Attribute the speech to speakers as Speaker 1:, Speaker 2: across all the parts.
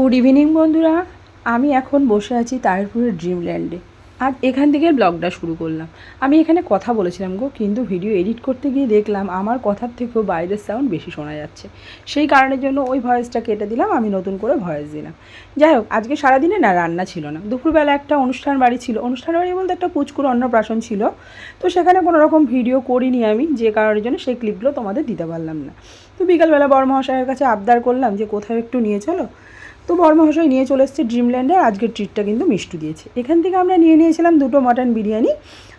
Speaker 1: Good evening বন্ধুরা। আমি এখন বসে আছি তাহিরপুরের ড্রিমল্যান্ডে আর এখান থেকে ব্লগটা শুরু করলাম। আমি এখানে কথা বলেছিলাম গো, কিন্তু ভিডিও এডিট করতে গিয়ে দেখলাম আমার কথার থেকেও বাইরের সাউন্ড বেশি শোনা যাচ্ছে। সেই কারণের জন্য ওই ভয়েসটা কেটে দিলাম, আমি নতুন করে ভয়েস দিলাম। যাই হোক, আজকে সারাদিনে না রান্না ছিল না। দুপুরবেলা একটা অনুষ্ঠান বাড়ি ছিল। অনুষ্ঠান বাড়ি বলতে একটা পুচকুর অন্নপ্রাশন ছিল। তো সেখানে কোনো রকম ভিডিও করিনি আমি, যে কারণের জন্য সেই ক্লিপগুলো তোমাদের দিতে পারলাম না। তো বিকালবেলা বড়মহাশয়ের কাছে আবদার করলাম যে কোথাও একটু নিয়ে চলো। তো বর্মহাশয় নিয়ে চলে এসেছে ড্রিমল্যান্ডে আজকের ট্রিটটা কিন্তু মিষ্টু দিয়েছে। এখান থেকে আমরা নিয়ে নিয়েছিলাম দুটো মাটন বিরিয়ানি।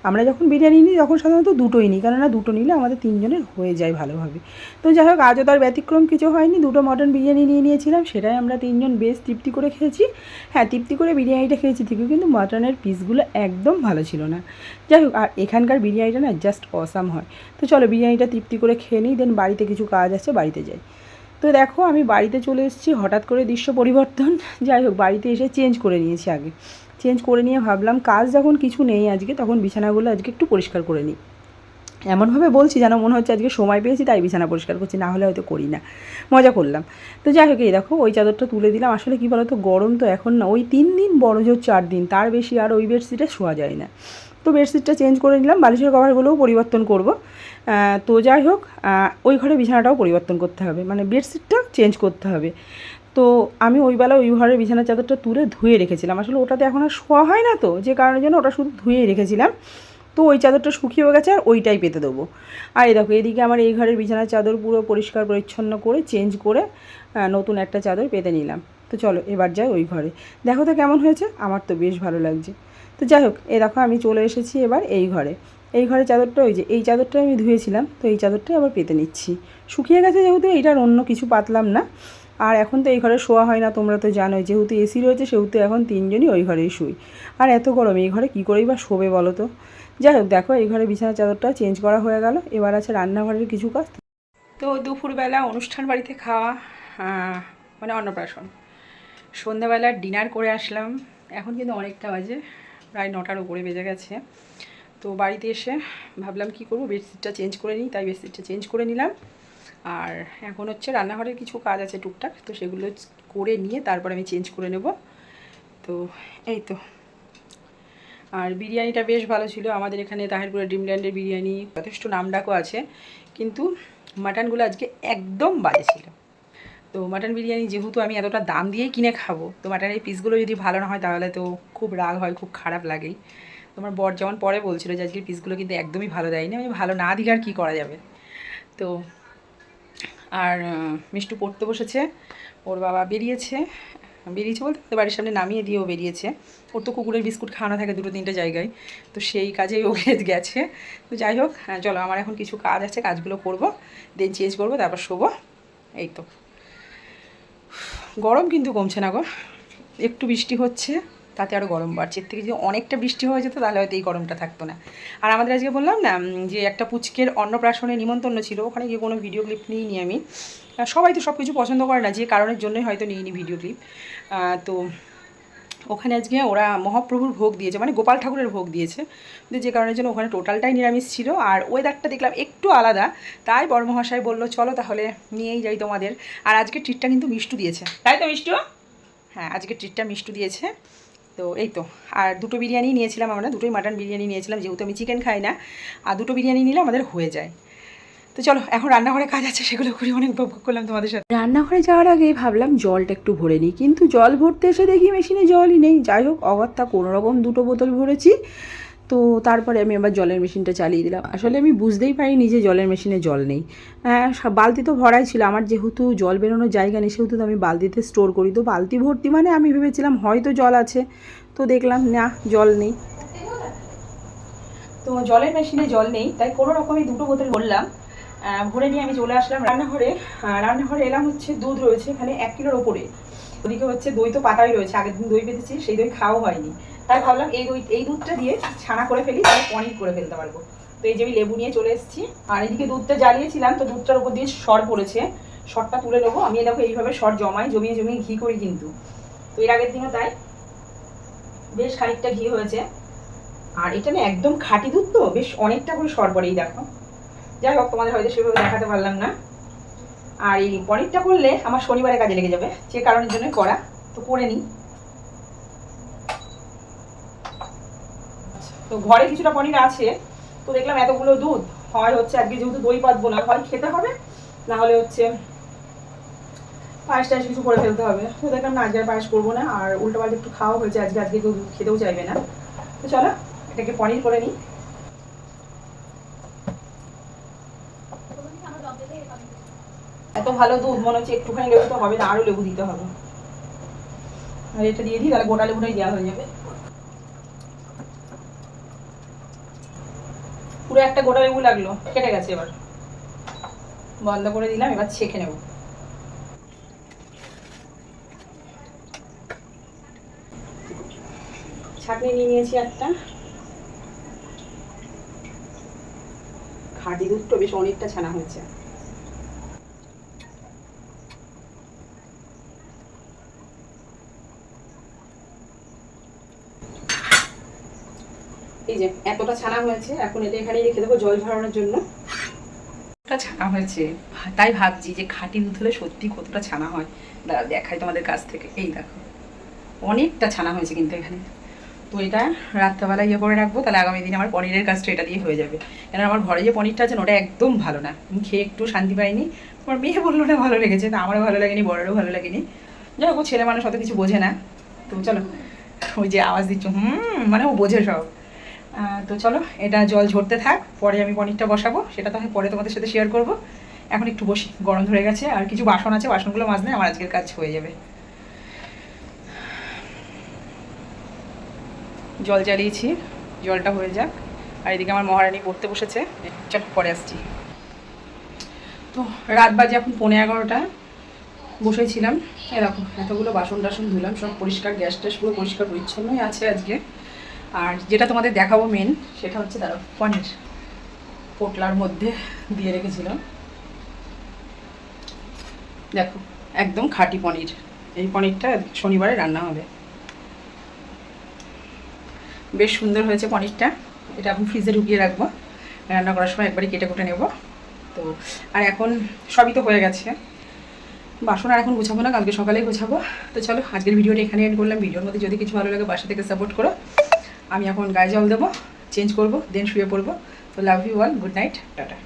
Speaker 1: আমরা যখন বিরিয়ানি নিই, তখন সাধারণত দুটোই নিই, কেননা দুটো নিলে আমাদের তিনজনের হয়ে যায় ভালোভাবে। তো যাই হোক, আজও তার ব্যতিক্রম কিছু হয়নি, দুটো মটন বিরিয়ানি নিয়ে নিয়েছিলাম, সেটাই আমরা তিনজন বেশ তৃপ্তি করে খেয়েছি। হ্যাঁ তৃপ্তি করে বিরিয়ানিটা খেয়েছি ঠিকই, কিন্তু মাটনের পিসগুলো একদম ভালো ছিল না। যাই হোক, আর এখানকার বিরিয়ানিটা না জাস্ট অসাম হয়। তো চলো, বিরিয়ানিটা তৃপ্তি করে খেয়ে নিই দেন বাড়িতে কিছু কাজ আছে, বাড়িতে যাই। তো দেখো, আমি বাড়িতে চলে এসেছি, হঠাৎ করে দৃশ্য পরিবর্তন। যাই হোক, বাড়িতে এসে চেঞ্জ করে নিয়েছি আগে। চেঞ্জ করে নিয়ে ভাবলাম, কাজ যখন কিছু নেই আজকে, তখন বিছানাগুলো আজকে একটু পরিষ্কার করে নিই। এমনভাবে বলছি যেন মনে হচ্ছে আজকে সময় পেয়েছি, তাই বিছানা পরিষ্কার করছি, না হলে হয়তো করি না। মজা করলাম। তো যাই হোক, এই দেখো, ওই চাদরটা তুলে দিলাম। আসলে কী বলতো, গরম তো এখন না, ওই তিন দিন বড় জোর চার দিন, তার বেশি আর ওই বেডশিটে শোয়া যায় না। তো বেডশিটটা চেঞ্জ করে নিলাম, বালিশের কভারগুলোও পরিবর্তন করব। তো যাই হোক ওই ঘরে বিছানাটাও পরিবর্তন করতে হবে মানে বেডশিটটা চেঞ্জ করতে হবে। তো আমি ওই বেলা ওই ঘরের বিছানার চাদরটা তুলে ধুয়ে রেখেছিলাম, আসলে ওটাতে এখন আর শোয়া হয় না তো, যে কারণের জন্য ওটা শুধু ধুয়েই রেখেছিলাম। তো ওই চাদরটা শুকিয়ে গেছে আর ওইটাই পেতে দেবো। আর এই দেখো, এদিকে আমার এই ঘরের বিছানার চাদর পুরো পরিষ্কার পরিচ্ছন্ন করে চেঞ্জ করে নতুন একটা চাদর পেতে নিলাম। তো চলো, এবার যাই ওই ঘরে। দেখো তো কেমন হয়েছে? আমার তো বেশ ভালো লাগছে। তো যাই হোক, এ দেখো আমি চলে এসেছি এবার এই ঘরে। এই ঘরে চাদরটা ওই যে, এই চাদরটা আমি ধুয়েছিলাম, তো এই চাদরটাই আবার পেতে নিচ্ছি। শুকিয়ে গেছে যেহেতু, এইটার অন্য কিছু পাতলাম না। আর এখন তো এই ঘরে শোয়া হয় না, তোমরা তো জানোই। যেহেতু এসি রয়েছে, সেহেতু এখন তিনজনই ওই ঘরেই শুই। আর এত গরম, এই ঘরে কী করেই বা শোবে বলো তো? যাই হোক, দেখো এই ঘরে বিছানা চাদরটা চেঞ্জ করা হয়ে গেল। এবার আছে রান্নাঘরের কিছু কাজ। তো দুপুরবেলা অনুষ্ঠান বাড়িতে খাওয়া মানে অন্নপ্রাশন। সন্ধ্যাবেলা ডিনার করে আসলাম। এখন কিন্তু অনেকটা বাজে। প্রায় নটার উপরে বেজে গেছে। তো বাড়িতে এসে ভাবলাম কি করব, বেডশিটটা চেঞ্জ করে নিই, তাই বেডশিটটা চেঞ্জ করে নিলাম। আর এখন হচ্ছে রান্নাঘরের কিছু কাজ আছে টুকটাক, তো সেগুলো করে নিয়ে তারপর আমি চেঞ্জ করে নেব। তো এই তো। আর বিরিয়ানিটা বেশ ভালো ছিল, আমাদের এখানে তাহিরপুরের ড্রিমল্যান্ডের বিরিয়ানি যথেষ্ট নামডাকও আছে, কিন্তু মাটনগুলো আজকে একদম বাজে ছিল। তো মাটন বিরিয়ানি যেহেতু আমি এতটা দাম দিয়েই কিনে খাব, তো মাটনের পিসগুলো যদি ভালো না হয় তাহলে তো খুব রাগ হয়, খুব খারাপ লাগেই। তোমার বর যেমন পরে বলছিল যে আজকের পিসগুলো কিন্তু একদমই ভালো দেয়নি, আমি ভালো না দিলে আর কী করা যাবে? তো আর মিষ্টু পড়তে বসেছে, ওর বাবা বেরিয়েছে বেরিয়েছে বলতে বাড়ির সামনে নামিয়ে দিয়েও বেরিয়েছে। ওর তো কুকুরের বিস্কুট খাওয়ানো থাকে দুটো তিনটে জায়গায়, তো সেই কাজেই ও গেছে তো যাই হোক চলো, আমার এখন কিছু কাজ আছে, কাজগুলো করব দেন চেঞ্জ করব, তারপর শোবো, এই তো। গরম কিন্তু কমছে না গো। একটু বৃষ্টি হচ্ছে, তাতে আরও গরম বাড়ছে। এর থেকে যদি অনেকটা বৃষ্টি হয়ে যেত, তাহলে হয়তো এই গরমটা থাকতো না। আর আমাদের আজকে বললাম না যে একটা পুচকের অন্নপ্রাশনে নিমন্ত্রণ ছিল, ওখানে গিয়ে কোনো ভিডিও ক্লিপ নিইনি আমি। সবাই তো সব কিছু পছন্দ করে না, যে কারণের জন্যই হয়তো নিইনি ভিডিও ক্লিপ তো ওখানে আজকে ওরা মহাপ্রভুর ভোগ দিয়েছে মানে গোপাল ঠাকুরের ভোগ দিয়েছে। যে কারণের জন্য ওখানে টোটালটাই নিরামিষ ছিল। আর ওয়েদারটা দেখলাম একটু আলাদা তাই বড়মহাশয় বলল চলো তাহলে নিয়েই যাই তোমাদের। আর আজকে ট্রিটটা কিন্তু মিষ্টু দিয়েছে। তাই তো মিষ্টু? হ্যাঁ আজকে ট্রিটটা মিষ্টু দিয়েছে। তো এই তো। আর দুটো বিরিয়ানি নিয়েছিলাম আমরা দুটোই মাটন বিরিয়ানি নিয়েছিলাম যেহেতু আমি চিকেন খাই না আর দুটো বিরিয়ানি নিলে আমাদের হয়ে যায়। তো চলো, এখন রান্নাঘরে কাজ আছে, সেগুলো করে অনেক উপভোগ করলাম তোমাদের সাথে। রান্নাঘরে যাওয়ার আগে ভাবলাম জলটা একটু ভরে নিই, কিন্তু জল ভরতে এসে দেখি মেশিনে জলই নেই। যাই হোক, অগত্যা কোনো রকম দুটো বোতল ভরেছি, তো তারপরে আমি আবার জলের মেশিনটা চালিয়ে দিলাম। আসলে আমি বুঝতেই পারিনি যে জলের মেশিনে জল নেই। হ্যাঁ বালতি তো ভরাই ছিল, আমার যেহেতু জল বেরোনোর জায়গা নেই, সেহেতু তো আমি বালতিতে স্টোর করি। তো বালতি ভর্তি মানে আমি ভেবেছিলাম হয়তো জল আছে, তো দেখলাম না, জল নেই। তো জলের মেশিনে জল নেই, তাই কোনো রকমই দুটো বোতল ভরলাম। ভরে নিয়ে আমি চলে আসলাম রান্নাঘরে। রান্নাঘরে এলাম হচ্ছে দুধ রয়েছে এখানে এক কিলোর ওপরে। ওদিকে হচ্ছে দই তো পাতাই রয়েছে, আগের দিন দই পেতেছি, সেই দই খাওয়া হয়নি। তাই ভাবলাম এই দই, এই দুধটা দিয়ে ছানা করে ফেলি, তাহলে পনির করে ফেলতে পারব। তো এই যে আমি লেবু নিয়ে চলে এসেছি। আর এদিকে দুধটা জ্বালিয়েছিলাম, তো দুধটার উপর দিয়ে সর পড়েছে। সরটা তুলে নেব। আমি দেখো এইভাবে সর জমাই, জমিয়ে জমিয়ে ঘি করি কিন্তু। তো এর আগের দিনও তাই। বেশ খানিকটা ঘি হয়েছে। আর এটা না একদম খাঁটি দুধ তো, বেশ অনেকটা করে সর পড়েই দেখো। যাই হোক, তোমাদের হয়তো সেভাবে দেখাতে পারলাম না। আর এই পনিরটা করলে আমার শনিবারে কাজে লেগে যাবে, যে কারণের জন্য করা। তো করে নিই। তো ঘরে কিছুটা পনির আছে। তো দেখলাম এতগুলো দুধ। হয় হচ্ছে আজকে যেহেতু দই পাতবো না, হয় খেতে হবে, না হলে হচ্ছে পায়েস টায়েস কিছু করে ফেলতে হবে। তো দেখলাম না, আজকে আর পায়েস করব না, আর উল্টো পাল্টা একটু খাওয়া হয়েছে, আজকে আজকে কেউ দুধ খেতেও চাইবে না। তো চলো, এটাকে পনির করে নিই। এত ভালো দুধ, মনে হচ্ছে একটুখানি লেবু তো হবে না আরও লেবু দিতে হবে। আর এটা দিয়ে দিই, তাহলে গোটা লেবুটাই দেওয়া হয়ে যাবে। পুরো একটা গোটা লেবু লাগল, কেটে গেছে এবার। বন্ধ করে দিলাম, এবার ছেঁকে নেব। ছাঁকনি নিয়ে নিয়েছি একটা। খাঁটি দুধটা বেশ অনেকটা ছানা হয়েছে। এই যে, এতটা ছানা হয়েছে, এখন এটা এখানে রেখে দেবো জল ঝরানোর জন্য। ছানা হয়েছে, তাই ভাবছি যে খাঁটি দুধ হলে সত্যি কতটা ছানা হয়। দেখাই তোমাদের কাছ থেকে। এই দেখো, অনেকটা ছানা হয়েছে কিন্তু এখানে। তো এটা রাত্রেবেলা ইয়ে করে রাখব, তাহলে আগামী দিনে আমার পনিরের কাজটা এটা দিয়ে হয়ে যাবে। কারণ আমার ঘরে যে পনিরটা আছে ওটা একদম ভালো না। খেয়ে একটু শান্তি পাইনি। আমার মেয়ে বলল না ভালো লেগেছে তা আমারও ভালো লাগেনি বড়েরও ভালো লাগেনি। যাই হোক ছেলে মানুষ অত কিছু বোঝে না। তো চলো, ওই যে আওয়াজ দিচ্ছ, হুম মানে ও বোঝে সব। তো চলো, এটা জল ঝরতে থাক, পরে আমি পনিরটা বসাবো, সেটা তো পরে তোমাদের সাথে শেয়ার করব। এখন একটু বসি, গরম ধরে গেছে, আর কিছু বাসন আছে, বাসনগুলো মাজলে আমার আজকের কাজ হয়ে যাবে। জল জ্বালিয়েছি, জলটা হয়ে যাক, আর এদিকে আমার মহারানী পড়তে বসেছে। চল, পরে আসছি। তো রাত বাজে এখন পৌনে এগারোটা, বসেছিলাম। এরকম এতগুলো বাসন টাসন ধুলাম, সব পরিষ্কার গ্যাস ট্যাস পুরো পরিষ্কার, পরিচ্ছন্নই আছে আজকে। আর যেটা তোমাদের দেখাবো মেন সেটা হচ্ছে দাঁড়াও, পনির। পোটলার মধ্যে দিয়ে রেখেছিলাম। দেখো, একদম খাঁটি পনির। এই পনিরটা শনিবারে রান্না হবে। বেশ সুন্দর হয়েছে পনিরটা। এটা আমি ফ্রিজে ঢুকিয়ে রাখব। রান্না করার সময় একবারই কেটে কুটে নেব। তো, আর এখন সবই তো হয়ে গেছে। বাসন আর এখন গোছাবো না, কালকে সকালেই গোছাবো। তো চলো, আজকের ভিডিওটা এখানে এন্ড করলাম। ভিডিওর মধ্যে যদি কিছু ভালো লাগে, বাসা থেকে সাপোর্ট করো। আমি এখন গায়ে জল দেবো চেঞ্জ করব দেন শুয়ে পড়ব। তো love you all good night tata